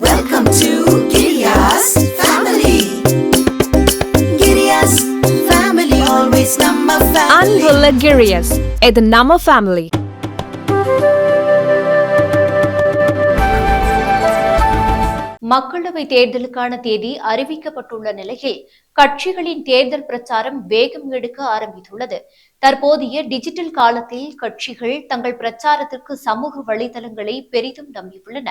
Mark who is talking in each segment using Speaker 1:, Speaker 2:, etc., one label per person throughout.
Speaker 1: Welcome to Giriya's family. Giriya's family, always number family.
Speaker 2: அன்புள்ள கிரியஸ் இது நம்ம ஃபேமிலி
Speaker 3: மக்களவை தேர்தலுக்கான தேதி அறிவிக்கப்பட்டுள்ள நிலையில் கட்சிகளின் தேர்தல் பிரச்சாரம் வேகம் எடுக்க ஆரம்பித்துள்ளது. தற்போதைய டிஜிட்டல் காலத்தில் கட்சிகள் தங்கள் பிரச்சாரத்திற்கு சமூக வலைதளங்களை பெரிதும் நம்பியுள்ளன.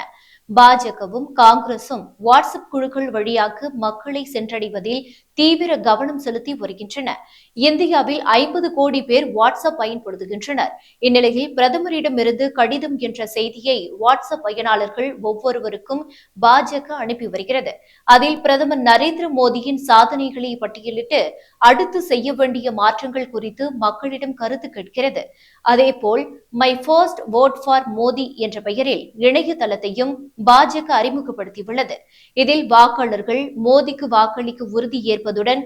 Speaker 3: பாஜகவும் காங்கிரசும் வாட்ஸ்அப் குழுக்கள் வழியாக மக்களை சென்றடைவதில் தீவிர கவனம் செலுத்தி வருகின்றன. இந்தியாவில் ஐம்பது கோடி பேர் வாட்ஸ்அப் பயன்படுத்துகின்றனர். இந்நிலையில் பிரதமரிடமிருந்து கடிதம் என்ற செய்தியை வாட்ஸ்அப் பயனாளர்கள் ஒவ்வொருவருக்கும் பாஜக அனுப்பி வருகிறது. அதில் பிரதமர் நரேந்திர மோடியின் சாதனை சாதனைகளை பட்டியலிட்டு அடுத்து செய்ய வேண்டிய மாற்றங்கள் குறித்து மக்களிடம் கருத்து கேட்கிறது. அதேபோல் my first vote for Modi என்ற பெயரில் இணையதளத்தையும் பாஜக அறிமுகப்படுத்தியுள்ளது. இதில் வாக்காளர்கள் மோடிக்கு வாக்களிக்க உறுதி ஏற்பதுடன்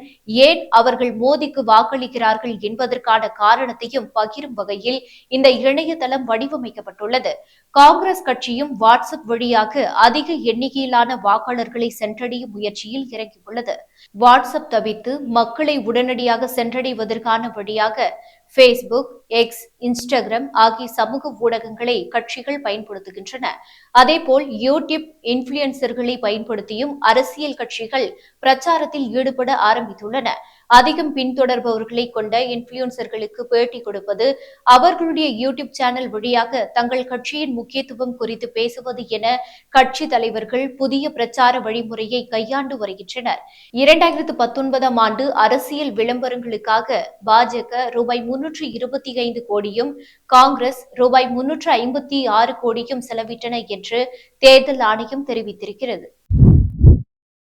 Speaker 3: ஏன் அவர்கள் மோடிக்கு வாக்களிக்கிறார்கள் என்பதற்கான காரணத்தையும் பகிரும் வகையில் இந்த இணையதளம் வடிவமைக்கப்பட்டுள்ளது. காங்கிரஸ் கட்சியும் வாட்ஸ்அப் வழியாக அதிக எண்ணிக்கையிலான வாக்காளர்களை சென்றடையும் முயற்சியில் இறங்கியுள்ளது. வாட்ஸ்அப் தவிர்த்து மக்களை உடனடியாக சென்றடைவதற்கான வழியாக ஃபேஸ்புக் எக்ஸ் இன்ஸ்டாகிராம் ஆகிய சமூக ஊடகங்களை கட்சிகள் பயன்படுத்துகின்றன. அதேபோல் யூடியூப் இன்ஃபுளுசர்களை பயன்படுத்தியும் அரசியல் கட்சிகள் பிரச்சாரத்தில் ஈடுபட ஆரம்பித்துள்ளன. அதிகம் பின்தொடர்பவர்களை கொண்ட இன்ஃபுளுசர்களுக்கு பேட்டி கொடுப்பது அவர்களுடைய யூடியூப் சேனல் வழியாக தங்கள் கட்சியின் முக்கியத்துவம் குறித்து பேசுவது என கட்சி தலைவர்கள் புதிய பிரச்சார வழிமுறையை கையாண்டு வருகின்றனர். இரண்டாயிரத்து பத்தொன்பதாம் ஆண்டு அரசியல் விளம்பரங்களுக்காக பாஜக ரூபாய் முன்னூற்று இருபத்தி ஐந்து கோடியும் காங்கிரஸ் ரூபாய் முன்னூற்று ஐம்பத்தி ஆறு கோடியும் செலவிட்டன என்று தேர்தல் ஆணையம் தெரிவித்திருக்கிறது.